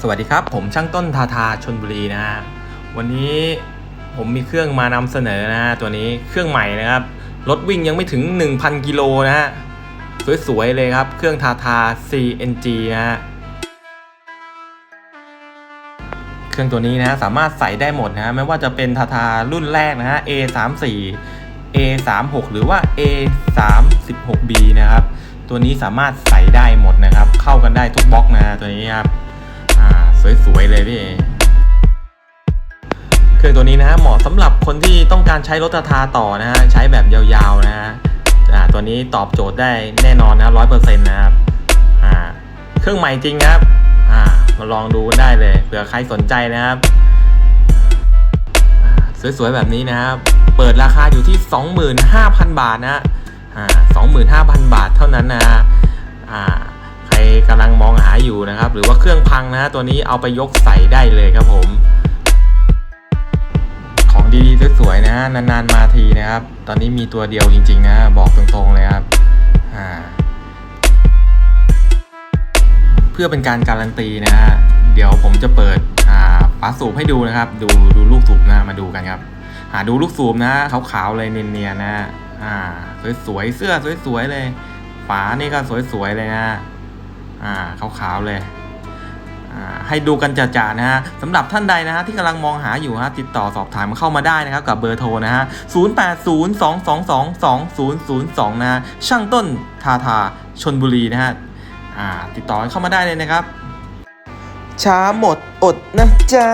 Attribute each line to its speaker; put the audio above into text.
Speaker 1: สวัสดีครับ ผมช่างต้นทาทาชนบุรีนะฮะวันนี้ผมมีเครื่องมานำเสนอนะฮะตัวนี้เครื่องใหม่นะครับรถวิ่งยังไม่ถึง 1,000 กิโลนะฮะสวยๆเลยครับ เครื่องทาทา CNG นะฮะเครื่องตัวนี้นะฮะสามารถใส่ได้หมดนะฮะไม่ว่าจะเป็นทาทารุ่นแรกนะฮะ A34 A36 หรือว่า A36B นะครับ ตัวนี้สามารถใส่ได้หมดนะครับ เข้ากันได้ทุกบล็อกนะตัวนี้ครับ สวยๆเลยพี่เครื่องตัวนี้นะฮะเหมาะสำหรับคนที่ต้องการใช้รถทาต่อนะฮะใช้แบบยาวๆนะฮะตัวนี้ตอบโจทย์ได้แน่นอนนะร้อยเปอร์เซ็นต์นะครับเครื่องใหม่จริงครับมาลองดูกันได้เลยเผื่อใครสนใจนะครับสวยๆแบบนี้นะครับเปิดราคาอยู่ที่ 25,000 บาทนะฮะอ่า25,000 บาทเท่านั้นนะฮะ กำลังมองหาอยู่นะครับ หรือว่าเครื่องพังนะตัวนี้เอาไปยกใส่ได้เลยครับผม ของดีๆสวยๆนะนานๆมาทีนะครับ ตอนนี้มีตัวเดียวจริง ๆ นะ บอกตรงๆเลยครับเพื่อเป็นการการันตีนะฮะเดี๋ยวผมจะเปิดอ่าฝาสูบให้ดูนะครับ ดูดูลูกสูบนะมาดูกันครับหาดูลูกสูบนะขาวๆเลยเนียนๆนะอ่า สวยๆเสื้อสวยๆเลย ฝานี่ก็สวยๆเลยนะ อ่าขาวๆเลยอ่าให้ดูกันจ่าๆนะฮะสำหรับท่านใดนะฮะที่กำลังมองหาอยู่ฮะติดต่อสอบถามเข้ามาได้นะครับกับเบอร์โทรนะฮะ 0802222002 นะฮะช่างต้นทาทาชนบุรีนะฮะอ่าติดต่อเข้ามาได้เลยนะครับ ช้าหมดอดนะจ๊ะ